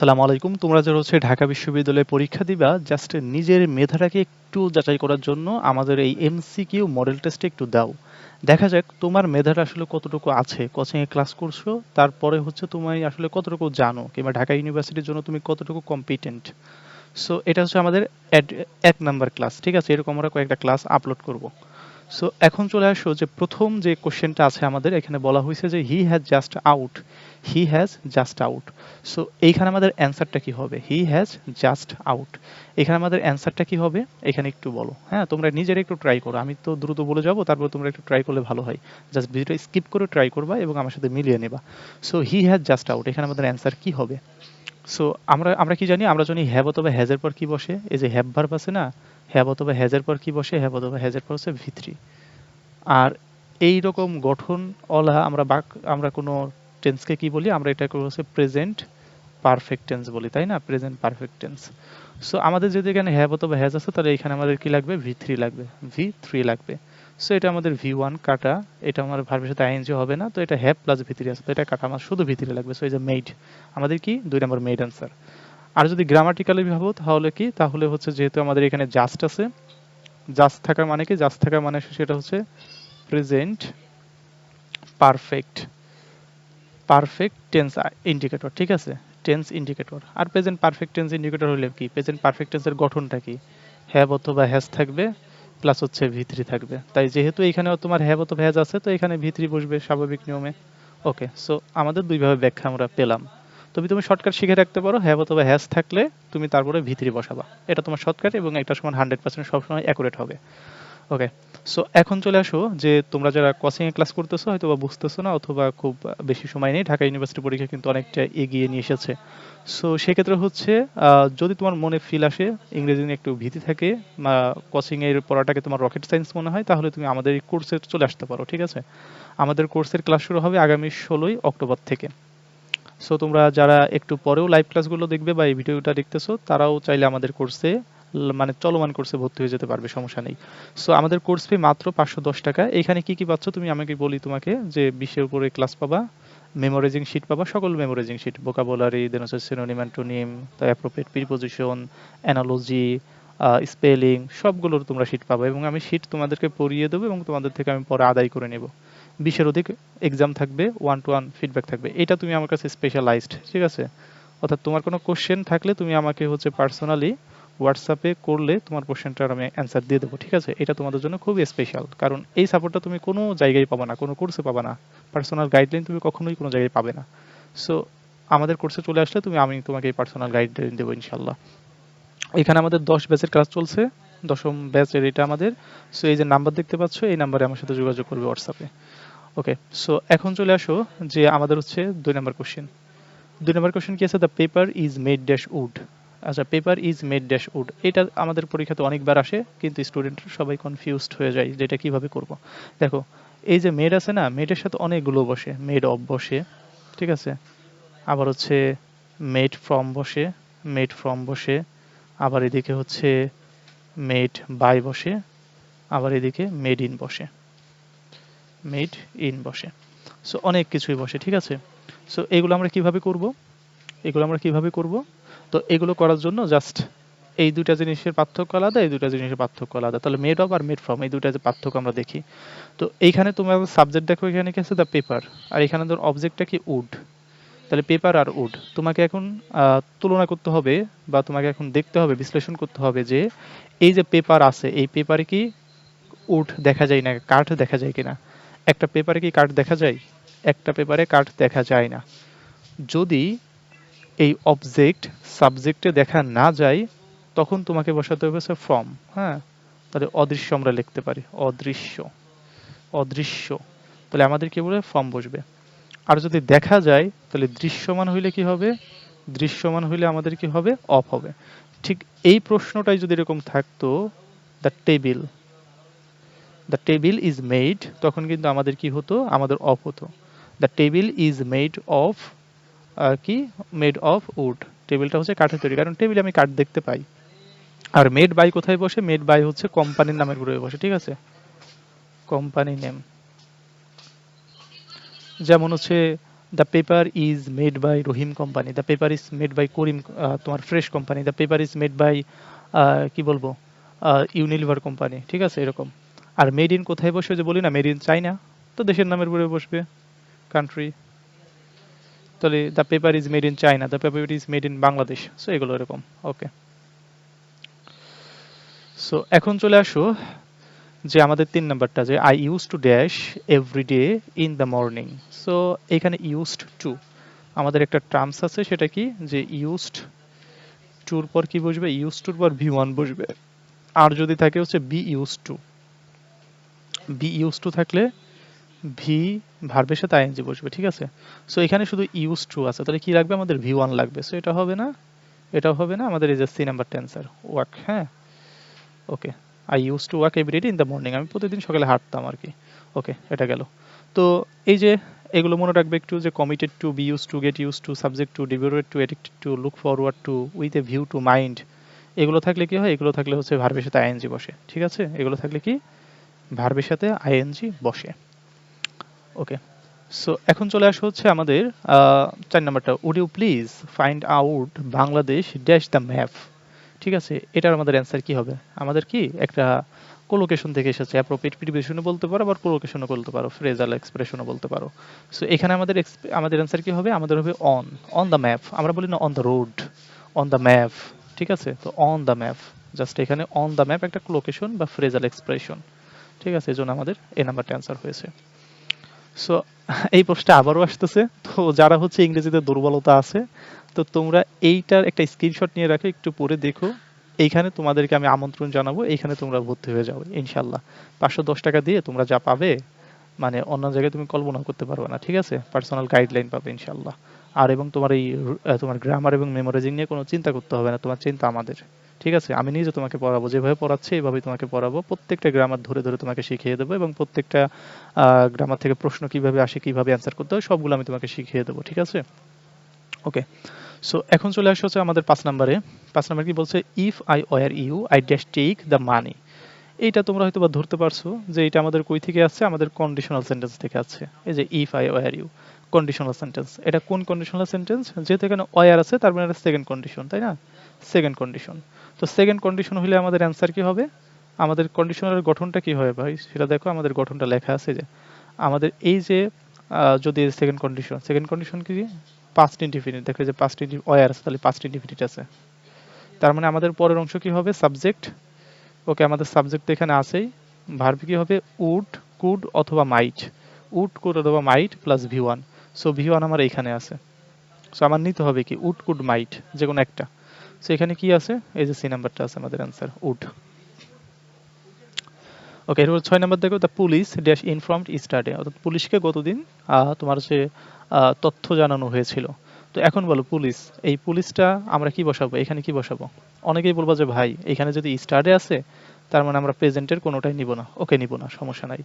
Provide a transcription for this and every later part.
আসসালামু আলাইকুম। তোমরা যারা হচ্ছে ঢাকা বিশ্ববিদ্যালয়ে পরীক্ষা দিবা জাস্ট নিজের মেধাটাকে একটু যাচাই করার জন্য আমাদের এই এমসিকিউ মডেল টেস্টে একটু দাও। দেখা যাক তোমার মেধাটা আসলে কতটুকু আছে কোচিংয়ে ক্লাস করছ, তারপরে হচ্ছে তুমি আসলে কতটুকু জানো, কিংবা ঢাকা ইউনিভার্সিটির জন্য তুমি কতটুকু কম্পিটেন্ট সো এটা হচ্ছে আমাদের এক নাম্বার ক্লাস ঠিক আছে? এরকম আমরা কয়েকটা ক্লাস আপলোড করব। সো এখন চলে আসো যে প্রথম যে কোশ্চেনটা আছে আমাদের, এখানে বলা হয়েছে যে he has just out he has just out so এইখানে আমাদের অ্যান্সারটা কি হবে? হি হ্যাজ জাস্ট আউট এখানে আমাদের অ্যান্সারটা কি হবে? এখানে একটু বলো। হ্যাঁ তোমরা নিজেরা একটু ট্রাই করো। আমি তো দ্রুত বলে যাব, তারপর তোমরা একটু ট্রাই করলে ভালো হয়। জাস্ট ভিডিওটা স্কিপ করে ট্রাই করবা এবং আমার সাথে মিলিয়ে নেবা। So he has just out এখানে আমাদের অ্যান্সার কি হবে? সো আমরা আমরা কি জানি? আমরা জানি হ্যাভ অথবা হ্যাজের পর কি বসে? এই যে হ্যাভ ভার্ব আছে না? হ্যাভ অথবা হ্যাজের পর কি বসে? হ্যাভ অথবা হ্যাজের পর হচ্ছে ভিত্রি। আর এই রকম গঠন অলা আমরা বাক, আমরা কোনো টেন্সকে কি বলি? আমরা এটা হচ্ছে প্রেজেন্ট পারফেক্ট টেন্স বলি, তাই না? Present perfect tense. সো আমাদের যদি এখানে হ্যাভ অথবা হ্যাজ আছে, তাহলে এখানে আমাদের কি লাগবে? ভি থ্রি লাগবে। ভি থ্রি লাগবে। সো এটা আমাদের ভি ওয়ান কাটা, এটা আমার ভার্বের সাথে আইএনজি হবে না, তো এটা হ্যাভ প্লাস ভিতরে আছে, তো এটা কাটা আমার শুধু ভিতরে লাগবে। সো এই যে মেড আমাদের কি? দুই নম্বর মেড অ্যান্সার আর যদি গ্রামাটিক্যালি ভাবো, তাহলে কি? তাহলে হচ্ছে যেহেতু আমাদের এখানে জাস্ট আছে জাস্ট থাকার মানে কি? জাস্ট থাকার মানে সেটা হচ্ছে present perfect perfect tense indicator ঠিক আছে? টেন্স ইন্ডিকেটর আর প্রেজেন্ট পারফেক্ট টেন্স ইন্ডিকেটর হলে কি? প্রেজেন্ট পারফেক্ট টেন্সের গঠনটা কি? হ্যাভ অথবা হ্যাজ থাকবে প্লাস হচ্ছে ভিত্রি থাকবে। তাই যেহেতু এখানেও তোমার হ্যাভ তো ভ্যাজ আছে, তো এখানে ভিত্রি বসবে স্বাভাবিক নিয়মে। ওকে সো আমাদের দুইভাবে ব্যাখ্যা আমরা পেলাম। তুমি তুমি শর্টকাট শিখে রাখতে পারো হ্যাভ অথবা হ্যাজ থাকলে তুমি তারপরে ভিত্রি বসাবা। এটা তোমার শর্টকাট এবং একটা সময় হান্ড্রেড পার্সেন্ট সবসময় অ্যাকুরেট হবে। ওকে সো এখন চলে আসো যে তোমরা যারা কোচিং এ ক্লাস করতেছো হয়তো বা বুঝতেছো না অথবা খুব বেশি সময় নেই। ঢাকা ইউনিভার্সিটি পরীক্ষা কিন্তু অনেকটা এগিয়ে নিয়ে এসেছে। সো সেক্ষেত্রে হচ্ছে যদি তোমার মনে ফিল আসে, ইংরেজি নিয়ে একটু ভীতি থাকে বা কোচিং এর পড়াটাকে তোমার রকেট সায়েন্স মনে হয়, তাহলে তুমি আমাদের এই কোর্সে চলে আসতে পারো, ঠিক আছে? আমাদের কোর্সের ক্লাস শুরু হবে আগামী ষোলোই অক্টোবর থেকে। সো তোমরা যারা একটু পরেও লাইভ ক্লাসগুলো দেখবে বা এই ভিডিওটা দেখতেছো, তারাও চাইলে আমাদের কোর্সে মানে চলমান কোর্সে ভর্তি হয়ে যেতে পারবে, সমস্যা নেই। সো আমাদের কোর্স ফি মাত্র পাঁচশো দশ টাকা। এখানে কি কি পাচ্ছ তুমি? আমাকে বলি তোমাকে যে বিশের উপরে ক্লাস পাবা মেমোরাইজিং শিট পাবা, সকল মেমোরাইজিং শিট ভোকাবুলারি দেন হচ্ছে synonym antonym appropriate preposition analogy spelling সবগুলোর তোমরা শিট পাবে এবং আমি শিট তোমাদেরকে পড়িয়ে দেবো এবং তোমাদের থেকে আমি পরে আদায় করে নেব। বিশের অধিক এক্সাম থাকবে ওয়ান টু ওয়ান ফিডব্যাক থাকবে। এটা তুমি আমার কাছে স্পেশালাইজড ঠিক আছে? অর্থাৎ তোমার কোনো কোশ্চেন থাকলে তুমি আমাকে হচ্ছে পার্সোনালি হোয়াটসঅ্যাপে করলে তোমার কোশ্চেনটার আমি অ্যান্সার দিয়ে দেবো, ঠিক আছে? এটা তোমাদের জন্য খুবই স্পেশাল কারণ এই সাপোর্টটা তুমি কোনো জায়গায় পাবে না, কোনো কোর্সে পাবে না। পার্সোনাল গাইডলাইন তুমি কখনোই কোনো জায়গায় পাবে না। সো আমাদের কোর্সে চলে আসলে তুমি, আমি তোমাকে এই পার্সোনাল গাইডলাইন দেবো ইনশাল্লাহ এখানে আমাদের দশ ব্যাচের ক্লাস চলছে, দশম ব্যাচের এটা আমাদের। সো এই যে নাম্বার দেখতে পাচ্ছ, এই নাম্বারে আমার সাথে যোগাযোগ করবে হোয়াটসঅ্যাপে ওকে সো এখন চলে আসো, যে আমাদের হচ্ছে দুই নম্বর কোশ্চেন দুই নম্বর কোশ্চেন কি আছে? The paper is made dash wood আচ্ছা paper is made dash wood এটা আমাদের পরীক্ষাতে অনেকবার আসে, কিন্তু স্টুডেন্ট সবাই কনফিউজড হয়ে যায় যে এটা কীভাবে করব। দেখো, এই যে মেড আছে না মেডের সাথে অনেকগুলো বসে মেড অফ বসে, ঠিক আছে? আবার হচ্ছে মেড ফ্রম বসে মেড ফ্রম বসে, আবার এদিকে হচ্ছে মেড বাই বসে, আবার এদিকে মেড ইন বসে মেড ইন বসে। সো অনেক কিছুই বসে, ঠিক আছে? সো এগুলো আমরা কীভাবে করব? এগুলো আমরা কীভাবে করব? তো এগুলো করার জন্য জাস্ট এই দুটা জিনিসের পার্থক্য আলাদা, এই দুটা জিনিসের পার্থক্য আলাদা। তাহলে মেড অফ আর মেড ফ্রম এই দুটা যে পার্থক্য আমরা দেখি। তো এইখানে তোমার সাবজেক্ট দেখো, এখানে কি আছে? দ্য পেপার আর এখানে ধর অবজেক্টটা কি? উড তাহলে পেপার আর উড তোমাকে এখন তুলনা করতে হবে বা তোমাকে এখন দেখতে হবে, বিশ্লেষণ করতে হবে যে এই যে পেপার আছে, এই পেপারে কি উড দেখা যায় না, কাঠ দেখা যায় কিনা? একটা পেপারে কি কাঠ দেখা যায়? একটা পেপারে কাঠ দেখা যায় না। যদি এই অবজেক্ট সাবজেক্টে দেখা না যায়, তখন তোমাকে বসাতে হবে ফর্ম হ্যাঁ? তাহলে অদৃশ্য আমরা লিখতে পারি, অদৃশ্য অদৃশ্য। তাহলে আমাদের কি বলে? ফর্ম বসবে। আর যদি দেখা যায়, তাহলে দৃশ্যমান হইলে কি হবে? দৃশ্যমান হইলে আমাদের কি হবে? অফ হবে। ঠিক এই প্রশ্নটাই যদি এরকম থাকতো the table the table is made তখন কিন্তু আমাদের কি হতো? আমাদের অফ হতো। The table is made of কি মেড অফ উড টেবিলটা হচ্ছে কাঠের তৈরি, কারণ টেবিলে আমি কাঠ দেখতে পাই। আর মেড বাই কোথায় বসে? মেড বাই হচ্ছে কোম্পানির নামের উপরে বসে, ঠিক আছে? কোম্পানি নেম যেমন হচ্ছে the paper is made by Rahim company the paper is made by Karim তোমার fresh company the paper is made by কি বলব ইউনিলিভার কোম্পানি ঠিক আছে, এরকম। আর মেড ইন কোথায় বসবে যে বলি না মেড ইন চাইনা তো দেশের নামের উপরে বসবে কান্ট্রি তাহলে the paper is made in China the paper is made in Bangladesh so এগুলো এরকম. ওকে সো এখন চলে আসো যে আমাদের তিন নাম্বারটা যে I use to dash every day in the morning so এখানে ইউজড টু আমাদের একটা টার্মস আছে, সেটা কি? যে ইউজড টুর পর কি বসবে? ইউজ টুর পর ভি ওয়ান বসবে। আর যদি থাকে হচ্ছে be use to be use to থাকলে ভি ভার্বের সাথে আইএনজি বসবে, ঠিক আছে? সো এখানে শুধু ইউজ টু আছে। তাহলে কি লাগবে? আমাদের ভি ওয়ান লাগবে। সো এটা হবে না? এটাও হবে না? আমাদের এই যে সি নাম্বার টেন্সার ওয়াক হ্যাঁ? Okay I use to walk every day in the morning আমি প্রতিদিন সকালে হাঁটতাম আর কি। ওকে এটা গেল। তো, এই যে এগুলো মনে রাখবে একটু যে committed to be use to get use to subject to devoted to addicted to look forward to with a view to mind এগুলো থাকলে কি হয়? এগুলো থাকলে হচ্ছে ভার্বের সাথে আইএনজি বসে, ঠিক আছে? এগুলো থাকলে কি? ভার্বের সাথে আইএনজি বসে। ওকে সো এখন চলে আসা হচ্ছে আমাদের চার নাম্বারটা। Would you please find out Bangladesh dash the map ঠিক আছে? এটার আমাদের অ্যান্সার কি হবে? আমাদের কি একটা কোলোকেশন থেকে এসেছে। অ্যাপ্রোপ্রিয়েট প্রিভিশনও বলতে পারো, আবার কোলোকেশনও বলতে পারো ফ্রেজাল এক্সপ্রেশনও বলতে পারো। সো এখানে আমাদের আমাদের অ্যান্সার কি হবে? আমাদের হবে অন অন দ্য ম্যাপ আমরা বলি না on the road on the map ঠিক আছে? তো অন দ্য ম্যাপ জাস্ট এখানে অন দ্য ম্যাপ একটা কোলোকেশন বা ফ্রেজাল এক্সপ্রেশন ঠিক আছে? এই জন্য আমাদের এই নাম্বারটা অ্যান্সার হয়েছে। সো এই প্রশ্নটা আবারও আসতেছে। তো যারা হচ্ছে ইংরেজিতে দুর্বলতা আছে, তো তোমরা এইটার একটা স্ক্রিনশট নিয়ে রাখো, একটু পরে দেখো। এইখানে তোমাদেরকে আমি আমন্ত্রণ জানাব, এইখানে তোমরা ভর্তি হয়ে যাবে ইনশাল্লাহ পাঁচশো দশ টাকা দিয়ে তোমরা যা পাবে মানে অন্য জায়গায় তুমি কল্পনা করতে পারবে না, ঠিক আছে? পার্সোনাল গাইডলাইন পাবে ইনশাল্লাহ আর এবং তোমার এই তোমার গ্রামার এবং মেমোরাইজিং নিয়ে কোনো চিন্তা করতে হবে না, তোমার চিন্তা আমাদের। ঠিক আছে, আমি নিজে তোমাকে পড়াবো, যেভাবে পড়াচ্ছি এইভাবেই তোমাকে পড়াবো। প্রত্যেকটা গ্রামার ধরে ধরে তোমাকে শিখিয়ে দেবো এবং প্রত্যেকটা গ্রামার থেকে প্রশ্ন কীভাবে আসে, কীভাবে অ্যান্সার করতে হয়, সবগুলো আমি তোমাকে শিখিয়ে দেবো, ঠিক আছে? ওকে সো এখন চলে আসা হচ্ছে আমাদের পাঁচ নাম্বারে। পাঁচ নাম্বার কি বলছে if I were you I dash take the money এইটা তোমরা হয়তো বা ধরতে পারছ যে এটা আমাদের কই থেকে আসছে? আমাদের কন্ডিশনাল সেন্টেন্স থেকে আসছে। এই যে if I were you conditional sentence এটা কোন কন্ডিশনাল সেন্টেন্স যেহেতু এখানে ওয়ার আছে, তার মানে এটা সেকেন্ড কন্ডিশন তাই না? সেকেন্ড কন্ডিশন তো সেকেন্ড কন্ডিশন হলে আমাদের অ্যান্সার কি হবে? আমাদের কন্ডিশনের গঠনটা কি হবে ভাই? সেটা দেখো, আমাদের গঠনটা লেখা আছে যে, আমাদের এই যে যদি সেকেন্ড কন্ডিশন সেকেন্ড কন্ডিশন কি পাস্ট ইনডিফিনিট দেখো যে ইনডি ওয়ার আছে, তাহলে পাস্ট ইনডিফিনিট আছে। তার মানে আমাদের পরের অংশ কি হবে? সাবজেক্ট ওকে আমাদের সাবজেক্ট এখানে আছেই। ভার্ব কি হবে? উড কুড অথবা মাইট উড কুড অথবা might plus V one so V one আমার এখানে আছে। সো আমার নিতে হবে কি? উড কুড মাইট যে কোনো একটা। সো এখানে কি আছে? এই যে সি নাম্বারটা আছে আমাদের অ্যান্সার উড। ওকে এরপর ছয় নাম্বার দেখো the police dash informed yesterday অর্থাৎ পুলিশকে গতদিন তোমার যে তথ্য জানানো হয়েছিল। তো এখন বলো পুলিশ এই পুলিশটা আমরা কি বসাবো? এখানে কি বসাবো? অনেকেই বলব যে, ভাই, এখানে যদি স্টাডে আছে তার মানে আমরা প্রেজেন্টের কোনোটাই নিব না। ওকে নিব না, সমস্যা নাই।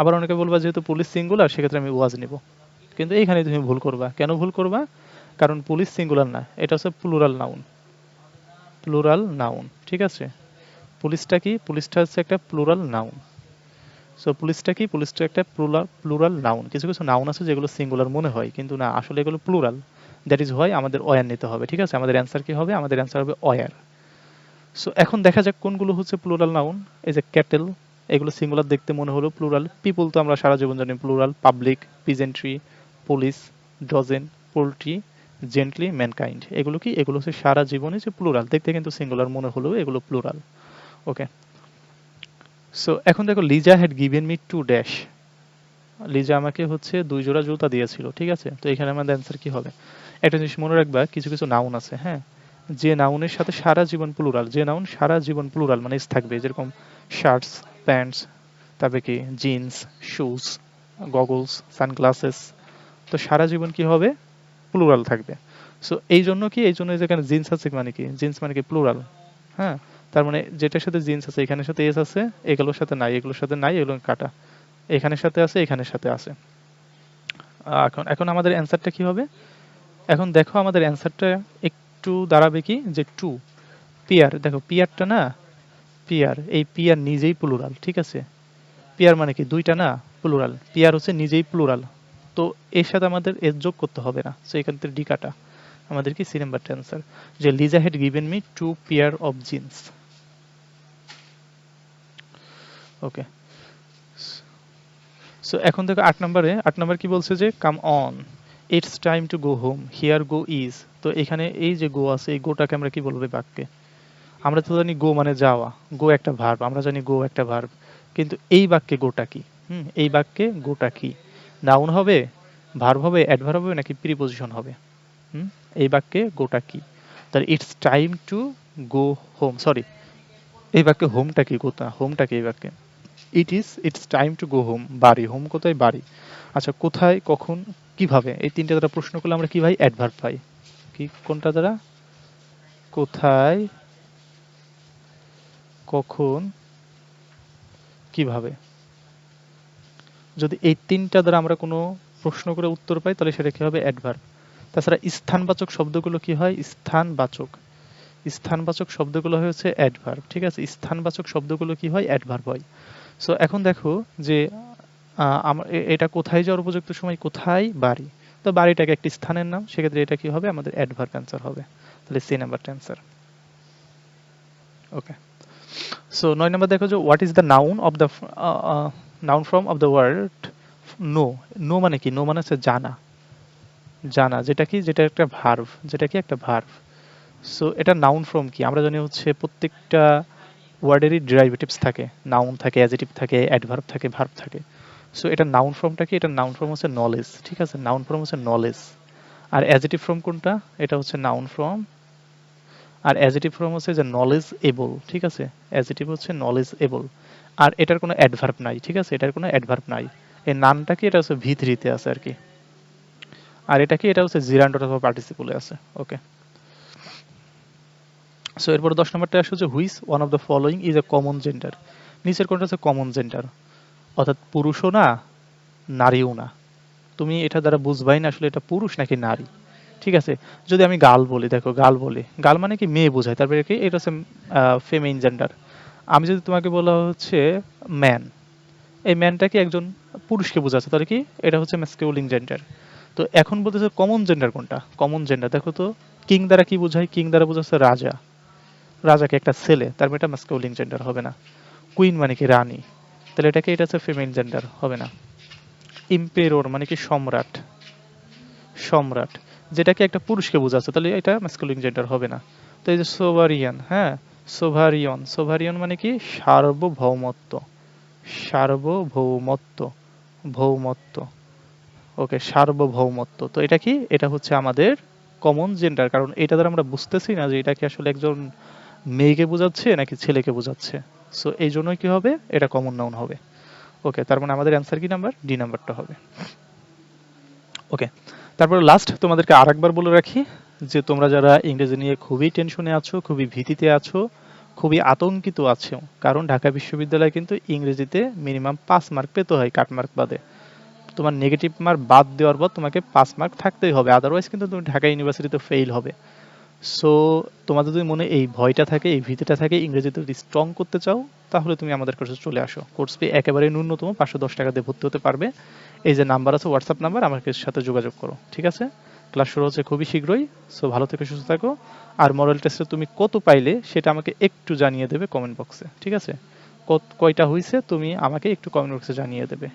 আবার অনেকে বলবা, যেহেতু পুলিশ সিঙ্গুলার সেক্ষেত্রে আমি ওয়াজ নিব। কিন্তু এইখানে তুমি ভুল করবা। কেন ভুল করবা? কারণ পুলিশ সিঙ্গুলার না, এটা হচ্ছে প্লুরাল নাউন প্লুরাল নাউন ঠিক আছে? পুলিশটা কি? পুলিশটা হচ্ছে একটা প্লুরাল নাউন সো পুলিশটা কি? পুলিশটা একটা প্লুরাল প্লুরাল নাউন কিছু কিছু নাউন আছে যেগুলো সিঙ্গুলার মনে হয়, কিন্তু না, আসলে এগুলো প্লুরাল দ্যাট ইজ হয় আমাদের অয়ার নিতে হবে, ঠিক আছে? আমাদের অ্যান্সার কি হবে? আমাদের অ্যান্সার হবে অয়ার। সো এখন দেখা যাক কোনগুলো হচ্ছে প্লুরাল নাউন এই যে ক্যাটেল এগুলো সিঙ্গুলার দেখতে মনে হলো প্লুরাল পিপল তো আমরা সারা জীবন জানি plural public peasantry police dozen poultry gently mankind এগুলো কি? এগুলো হচ্ছে সারা জীবনে যে প্লুরাল দেখতে কিন্তু সিঙ্গুলার মনে হলেও এগুলো প্লুরাল ওকে সো এখন দেখো Lisa had given me two dash Lisa আমাকে হচ্ছে দুই জোড়া জুতা দিয়েছিল, ঠিক আছে? তো এখানে আমাদের অ্যান্সার কি হবে? একটা জিনিস মনে রাখবা, কিছু কিছু নাউন আছে হ্যাঁ? যে নাউনের সাথে সারা জীবন প্লুরাল যে নাউন সারা জীবন প্লুরাল মানে থাকবে, যেরকম শার্টস প্যান্টস তারপরে কি? জিন্স শুজ গগলস সানগ্লাসেস তো সারা জীবন কি হবে? প্লুরাল থাকবে। সো এই জন্য কি? এই জন্য যেখানে জিন্স আছে মানে কি? জিন্স মানে কি প্লুরাল হ্যাঁ? তার মানে যেটার সাথে জিন্স আছে এখানের সাথে এস আছে, এগুলোর সাথে নাই, এগুলোর সাথে নাই, এগুলো কাটা। এখানের সাথে আছে এখানের সাথে আছে। এখন এখন আমাদের অ্যান্সারটা কি হবে? এখন দেখো আমাদের অ্যান্সারটা একটু দাঁড়াবে কি? যে টু। পিয়ার, দেখো পিয়ারটা না? পিয়ার, এই পিয়ার নিজেই প্লুরাল ঠিক আছে? পিয়ার মানে কি? দুইটা না? প্লুরাল পিয়ার হচ্ছে নিজেই প্লুরাল তো এর সাথে আমাদের এর যোগ করতে হবে না। সো এখান থেকে ডি কাটা আমাদের কি সি নাম্বারটা অ্যান্সার যে Lisa had given me two pair of jeans okay so এখন দেখো আট নম্বরে, আট নম্বর কি বলছে যে come on it's time to go home here go is তো এখানে এই যে গো আছে, এই গোটাকে আমরা কি বলব বাক্যে? আমরা তো জানি গো মানে যাওয়া গো একটা ভার্ব আমরা জানি গো একটা ভার্ব কিন্তু এই বাক্যে গোটা কি? হুম, এই বাক্যে গোটা কি? নাউন হবে ভার্ব হবে অ্যাডভার্ব হবে, নাকি প্রিপোজিশন হবে? হুম? এই বাক্যে গোটা কি? তাহলে it's time to go home sorry এই বাক্যে হোমটা কি গোটা? হোমটা কি এই বাক্যে? It is it's time to go home বাড়ি হোম কোথায়? বাড়ি। আচ্ছা কোথায়, কখন, কীভাবে? এই তিনটা দ্বারা প্রশ্ন করলে আমরা কি ভাই? অ্যাডভার্ব পাই। কি, কোনটা দ্বারা? কোথায়, কখন, কীভাবে? যদি এই তিনটা দ্বারা আমরা কোনো প্রশ্ন করে উত্তর পাই, তাহলে সেটা কি হবে? অ্যাডভার্ব তাছাড়া স্থানবাচক শব্দগুলো কি হয়? স্থানবাচক। স্থানবাচক শব্দগুলো হচ্ছে অ্যাডভার্ব ঠিক আছে? স্থানবাচক শব্দগুলো কি হয়? অ্যাডভার্ব হয়। সো এখন দেখো যে এটা কোথায় যাওয়ার উপযুক্ত সময়? কোথায়? বাড়ি। তো বাড়িটাকে একটি স্থানের নাম, সেক্ষেত্রে এটা কি হবে? আমাদের অ্যাডভার্ব অ্যান্সার হবে। তাহলে সি নাম্বারটা অ্যান্সার ওকে সো নয় নম্বর দেখো যে what is the noun of the noun from of the word know know মানে কি? নো মানে হচ্ছে জানা। জানা, যেটা কি? যেটা একটা ভার্ভ যেটা কি? একটা ভার্ভ সো এটা নাউন ফ্রম কি? আমরা জানি হচ্ছে প্রত্যেকটা ওয়ার্ডেরই ডেরিভেটিভস থাকে। নাউন থাকে অ্যাজেটিভ থাকে অ্যাডভার্ব থাকে ভার্ব থাকে। সো এটা নাউন ফর্মটা কি? এটা নাউন ফর্ম হচ্ছে নলেজ ঠিক আছে? নাউন ফর্ম হচ্ছে নলেজ আর অ্যাজেটিভ ফর্ম কোনটা? এটা হচ্ছে নাউন ফর্ম আর অ্যাজেটিভ ফর্ম হচ্ছে যে নলেজ এবল ঠিক আছে? অ্যাজেটিভ হচ্ছে নলেজ এবল আর এটার কোনো অ্যাডভার্ব নাই, ঠিক আছে? এটার কোনো অ্যাডভার্ব নাই। এই নামটা কি? এটা হচ্ছে ভি থ্রিতে আছে আর কি। আর এটা কি? এটা হচ্ছে জিরান্ড অথবা পার্টিসিপলে আছে। ওকে সো এরপর দশ নম্বরটা আসছে যে which one of the following is a common gender নিচের কোনটা হচ্ছে কমন জেন্ডার অর্থাৎ পুরুষও না, নারীও না। তুমি এটা দ্বারা বুঝবাই না আসলে এটা পুরুষ নাকি নারী। ঠিক আছে? যদি আমি গাল বলি, দেখো, গাল বলি। গাল মানে কি? মেয়ে বোঝায়। তারপরে কি? এটা হচ্ছে ফেমেইন জেন্ডার আমি যদি তোমাকে বলা হচ্ছে ম্যান এই ম্যানটা কি একজন পুরুষকে বোঝাচ্ছে তাহলে কি? এটা হচ্ছে ম্যাসকিউলিং জেন্ডার তো এখন বলতেছে কমন জেন্ডার কোনটা? কমন জেন্ডার দেখো তো কিং দ্বারা কি বোঝায়? কিং দ্বারা বোঝাচ্ছে রাজা। রাজাকে একটা ছেলে, তার মানে এটা ম্যাসকিউলিং জেন্ডার হবে না। কুইন মানে কি? রানী। তাহলে এটাকে, এটা হচ্ছে ফিমেল জেন্ডার হবে না। ইম্পেরোর মানে কি? সম্রাট। সম্রাট। যেটা কি একটা পুরুষকে বোঝাচ্ছে, তাহলে এটা ম্যাসকুলিন জেন্ডার হবে না। তো এই যে সোভারিয়ান হ্যাঁ? সোভারিয়ন সোভারিয়ন মানে কি? সার্বভৌমত্ব। সার্বভৌমত্ব। ভৌমত্ব। ওকে সার্বভৌমত্ব। তো এটা কি? এটা হচ্ছে আমাদের কমন জেন্ডার কারণ এটা দ্বারা আমরা বুঝতেছি না যে এটা কি আসলে একজন মেয়েকে বোঝাচ্ছে নাকি ছেলেকে বোঝাচ্ছে। সো এই জন্যই কি হবে? এটা কমন নাউন হবে। ওকে তার মানে আমাদের অ্যান্সার কি নাম্বার ডি নাম্বারটা হবে। ওকে তারপর লাস্ট তোমাদেরকে আরেকবার বলে রাখি যে তোমরা যারা ইংরেজি নিয়ে খুবই টেনশনে আছো, খুবই ভীতিতে আছো, খুবই আতঙ্কিত আছো, কারণ ঢাকা বিশ্ববিদ্যালয়ে কিন্তু ইংরেজিতে মিনিমাম পাঁচ মার্ক পেতে হয় কাট মার্ক বাদে। তোমার নেগেটিভ মার্ক বাদ দেওয়ার পর তোমাকে পাঁচ মার্ক থাকতেই হবে আদারওয়াইজ কিন্তু তুমি ঢাকা ইউনিভার্সিটিতে ফেল হবে। সো তোমাদের যদি মনে এই ভয়টা থাকে, এই ভীতিটা থাকে, ইংরেজিতে যদি স্ট্রং করতে চাও, তাহলে তুমি আমাদের কাছে চলে আসো। কোর্স ফি একেবারে ন্যূনতম, পাঁচশো দশ টাকা দিয়ে ভর্তি হতে পারবে। এই যে নাম্বার আছে হোয়াটসঅ্যাপ নাম্বার আমার সাথে যোগাযোগ করো, ঠিক আছে? ক্লাস শুরু হচ্ছে খুবই শীঘ্রই সো ভালো থেকে, সুস্থ থাকো। আর মডেল টেস্টে তুমি কত পাইলে, সেটা আমাকে একটু জানিয়ে দেবে কমেন্ট বক্সে ঠিক আছে? কত, কয়টা হয়েছে তুমি আমাকে একটু কমেন্ট বক্সে জানিয়ে দেবে।